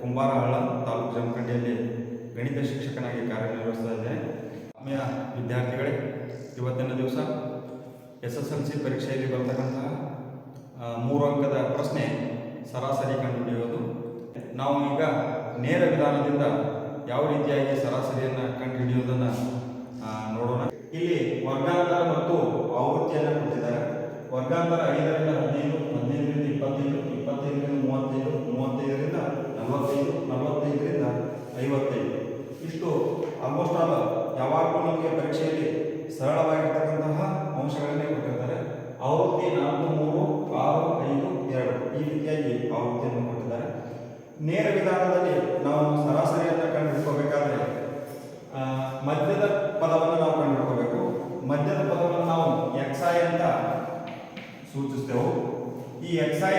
ಕುಂಬಾರಹಳ್ಳ ತಾಲೂಕು ಜಮಖಂಡಿಯಲ್ಲಿ ಗಣಿತ ಶಿಕ್ಷಕನಾಗಿ ಕಾರ್ಯನಿರ್ವಹಿಸ್ತಾ ಇದ್ದೇನೆ. ಸಮಯ ವಿದ್ಯಾರ್ಥಿಗಳೇ, ಇವತ್ತಿನ ದಿವಸ ಎಸ್ ಎಸ್ ಎಲ್ ಸಿ ಪರೀಕ್ಷೆಯಲ್ಲಿ ಬರ್ತಕ್ಕಂತಹ ಮೂರು ಅಂಕದ ಪ್ರಶ್ನೆ ಸರಾಸರಿ ಕಂಡುಹಿಡಿಯೋದು ನಾವು ಈಗ ನೇರ ವಿಧಾನದಿಂದ ಯಾವ ರೀತಿಯಾಗಿ ಸರಾಸರಿಯನ್ನು ಕಂಡುಹಿಡಿಯೋದನ್ನು ನೋಡೋಣ ಇಲ್ಲಿ ವರ್ಗಾಂತರ ಮತ್ತು ಆವೃತ್ತಿಯನ್ನು ಕೊಟ್ಟಿದ್ದಾರೆ ವರ್ಗಾಂತರ ಐದರಿಂದ ಹದಿನೈದು, ಹದಿನೈದರಿಂದ ಇಪ್ಪತ್ತೈದು, ಇಪ್ಪತ್ತೈದರಿಂದ ಮೂವತ್ತೈದು, ಮೂವತ್ತೈದರಿಂದ ನಲವತ್ತೈದು, ನಲವತ್ತೈದರಿಂದ ಐವತ್ತೈದು. ಇಷ್ಟು ಆಲ್ಮೋಸ್ಟ್ ಆಲ್ ಯಾವಾಗಲೂ ನಮಗೆ ಪರೀಕ್ಷೆಯಲ್ಲಿ ಸರಳವಾಗಿರ್ತಕ್ಕಂತಹ ಅಂಶಗಳನ್ನೇ ಕೊಟ್ಟಿರ್ತಾರೆ. ಆವೃತ್ತಿ ನಾಲ್ಕು, ಮೂರು, ಆರು, ಐದು, ಎರಡು ಈ ರೀತಿಯಾಗಿ ಆವೃತ್ತಿಯನ್ನು ಕೊಟ್ಟಿದ್ದಾರೆ. ನೇರ ವಿಧಾನದಲ್ಲಿ ನಾವು ಸರಾಸರಿಯನ್ನು ಸೂಚಿಸ್ತೇವೆ ಈ ಎಕ್ಸೈ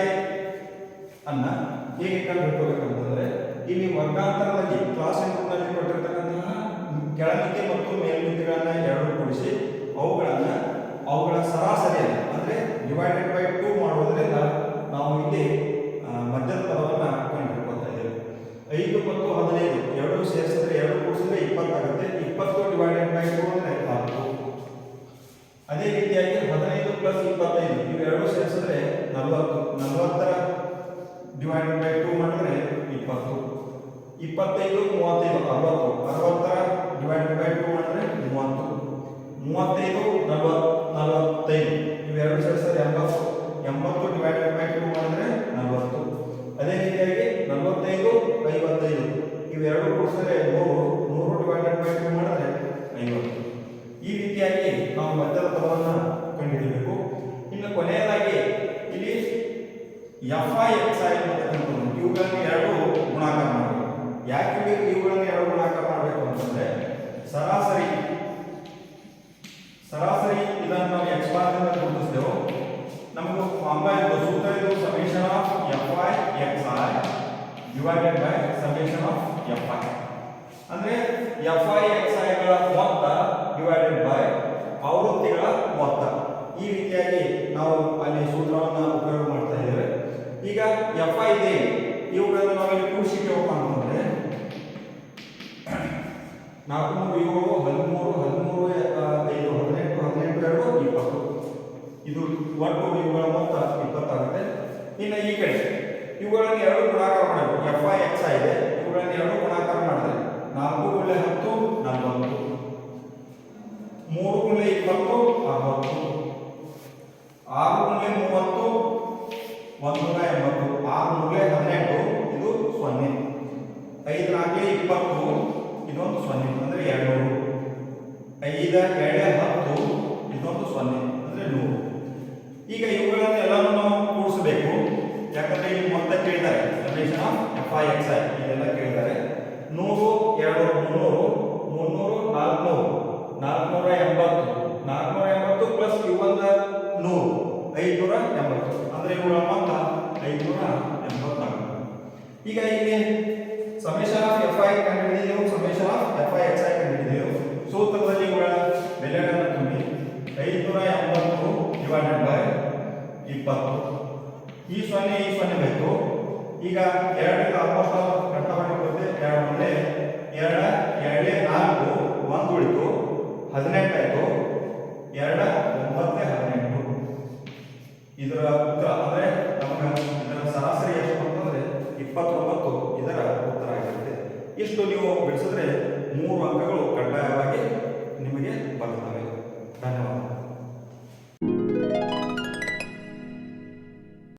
ಅನ್ನ ಹೇಗೆ ಕಂಡುಹಿಡ್ಕೋಬೇಕು ಅಂತಂದ್ರೆ ಇಲ್ಲಿ ವರ್ಗಾಂತರದಲ್ಲಿ ಕ್ಲಾಸ್ನಲ್ಲಿ ಕೊಟ್ಟಿರ್ತಕ್ಕಂತಹ ಕೆಳಮಿತಿ ಮತ್ತು ಮೇಲ್ಮಿತಿಗಳನ್ನ ಎರಡು ಕೂಡಿಸಿ, ಅವುಗಳನ್ನ, ಅವುಗಳ ಸರಾಸರಿಯನ್ನು, ಅಂದ್ರೆ ಡಿವೈಡೆಡ್ ಬೈ ಟೂ ಮಾಡುವುದರಿಂದ ನಾವು ಇಲ್ಲಿ ಇಪ್ಪತ್ತೈದು, ಮೂವತ್ತೈದು ಅರವತ್ತು ಅರವತ್ತರ ಡಿವೈಡ್ ಬೈ ಟೂ ಅಂದ್ರೆ ಮೂವತ್ತು. ಮೂವತ್ತೈದು ನಲವತ್ತು ನಲವತ್ತೈದು. ಇವೆರಡು ಸೇರಿಸಿದ್ರೆ ಎಂಬತ್ತು. ಎಂಬತ್ತು ಡಿವೈಡ್ ಬೈ ಟೂ ಅಂದ್ರೆ ನಲವತ್ತು. ಅದೇ ರೀತಿಯಾಗಿ ನಲವತ್ತೈದು, ಐವತ್ತೈದು. ಇವೆರಡು ಕೂಡಿಸಿದ್ರೆ ನೂರು ನೂರು ಡಿವೈಡೆಡ್ ಬೈ ಟೂ ಮಾಡಿದ್ರೆ ಐವತ್ತು. ಈ ರೀತಿಯಾಗಿ ನಾವು ಮಧ್ಯದ ಪದವನ್ನು ಕಂಡುಹಿಡಿಯಬೇಕು ಇನ್ನು ಕೊನೆಯದಾಗಿ ಇಲ್ಲಿ ಎಫ್ ಐ ಎಕ್ಸ್ ಐ ಇವುಗಳನ್ನು ಎರಡು ಗುಣಾಕಾರ ಯಾಕೆ ಇವು- ಇವುಗಳನ್ನು ಎರಡು ಗುಣಾಂಕ ಮಾಡಬೇಕು ಅಂತಂದ್ರೆ, ಸರಾಸರಿ ಸರಾಸರಿ ಇದನ್ನು ನಾವು ಎಕ್ಸ್ ಬಾರ್ದಿಂದ ಗುರುತಿಸಿದೆವು. ನಮಗೂ ಫಾರ್ಮುಲಾ ಇದು ಸೂತ್ರ ಇದು summation of F I X R divided by summation of F I ಅಂದ್ರೆ ಎಫ್ ಐ ಎಕ್ಸ್ ಐಗಳ ಮೊತ್ತ ಡಿವೈಡೆಡ್ ಬೈ ಆವೃತ್ತಿಗಳ ಮೊತ್ತ ಈ ರೀತಿಯಾಗಿ ನಾವು ಅಲ್ಲಿ ಸೂತ್ರವನ್ನು ಉಪಯೋಗ ಮಾಡ್ತಾ ಇದ್ದೇವೆ ಈಗ ಎಫ್ ಐ ಇದೆ ಇವುಗಳನ್ನು ನಾವು ಇಲ್ಲಿ ಕೂಡಿಸಿಟ್ಟೇವಪ್ಪ ಅಂತಂದ್ರೆ ನಾಲ್ಕು ಮೂರು ಏಳು ಹದಿಮೂರು ಹದಿಮೂರು ಐದು, ಹದಿನೆಂಟು ಹದಿನೆಂಟು ಎರಡು ಇಪ್ಪತ್ತು. ಇದು ಒಟ್ಟು ಇವುಗಳ ಮೊತ್ತ ಇಪ್ಪತ್ತಾಗುತ್ತೆ. ಇನ್ನು ಈ ಕಡೆ, ಇವುಗಳನ್ನು ಎರಡು ಗುಣಾಕಾರ ಮಾಡಬೇಕು. ಎಫ್ ಐ ಎಕ್ಸ್ ಇದೆ. ಇವುಗಳನ್ನು ಎರಡು ಗುಣಾಕಾರ ಮಾಡಿದ್ರೆ ನಾಲ್ಕು ಗುಳೆ ಹತ್ತು, ನಲವತ್ತು. ಮೂರು ಗುಳೆ ಇಪ್ಪತ್ತು, ಅರವತ್ತು. ಆರು ಗುಳೆ ಮೂವತ್ತು, ಒಂದು ನೂರ ಎಂಬತ್ತು. ಆರು ಮೂಲೆ ಹದಿನೆಂಟು, ಇದು ಸೊನ್ನೆ. ಐದು ನಾಲ್ಕು ಇಪ್ಪತ್ತು. ಇದೊಂದು ಸೊನ್ನೆ, ಅಂದ್ರೆ ಎರಡು ಐದ, ಎರಡು ಹತ್ತು, ಇನ್ನೊಂದು ಸೊನ್ನೆ, ಅಂದ್ರೆ ನೂರು. ಈಗ ಇವುಗಳನ್ನು ಎಲ್ಲವನ್ನು ನಾವು ಕೂಡಿಸಬೇಕು. ಯಾಕಂದ್ರೆ ಇಲ್ಲಿ ಮೊತ್ತ ಕೇಳಿದ್ದಾರೆ summation F I X I ಇದೆಲ್ಲ ಕೇಳಿದ್ದಾರೆ ನೂರು, ಎರಡು, ಮುನ್ನೂರು ಮುನ್ನೂರು, ನಾಲ್ಕುನೂರು. ನಾಲ್ಕುನೂರ ಎಂಬತ್ತು. ನಾಲ್ಕುನೂರ ಎಂಬತ್ತು ಪ್ಲಸ್ ಇವೊಂದ ನೂರು. ಐದುನೂರ ಎಂಬತ್ತು. ಅಂದ್ರೆ ಇವುಗಳ ಮೊತ್ತ ಐದುನೂರ ಎಂಬತ್ನಾಲ್ಕು. ಈಗ ಇಲ್ಲಿ I ಕಂಡುಹಿಡಿದೆವು summation of F I X I ಕಂಡುಹಿಡಿದೆವು ಸೂತ್ರದಲ್ಲಿ ಕೂಡ ಬೆಲೆಗಳನ್ನು ತುಂಬಿ ಐದುನೂರ ಎಂಬತ್ತು ಡಿವೈಡೆಡ್ ಬೈ ಇಪ್ಪತ್ತು. ಈ ಸೊನ್ನೆ ಈ ಸೊನ್ನೆ ಬೇಕು. ಈಗ ಎರಡರಿಂದ ಆಲ್ಮೋಸ್ಟ್ ಕಟ್ಟ ಮಾಡಿಕೊಡುತ್ತೆ ಎರಡು ಮುಂದೆ ಎರಡ, ಎರಡೇ ನಾಲ್ಕು, ಒಂದು ಉಳಿತು, ಹದಿನೆಂಟು ಆಯಿತು. ಎರಡ, ಒಂಬತ್ತೇ ಹದಿನೆಂಟು. ಇದರ ಉತ್ತರ ಅಂದರೆ ನಮಗೆ ಇದರ ಸರಾಸರಿ ಎಷ್ಟು ಅಂತಂದ್ರೆ ಇಪ್ಪತ್ತೊಂಬತ್ತು, ಇದರ ಇಷ್ಟು ನೀವು ಬೆಳೆಸಿದ್ರೆ ಮೂರು ಅಂಕ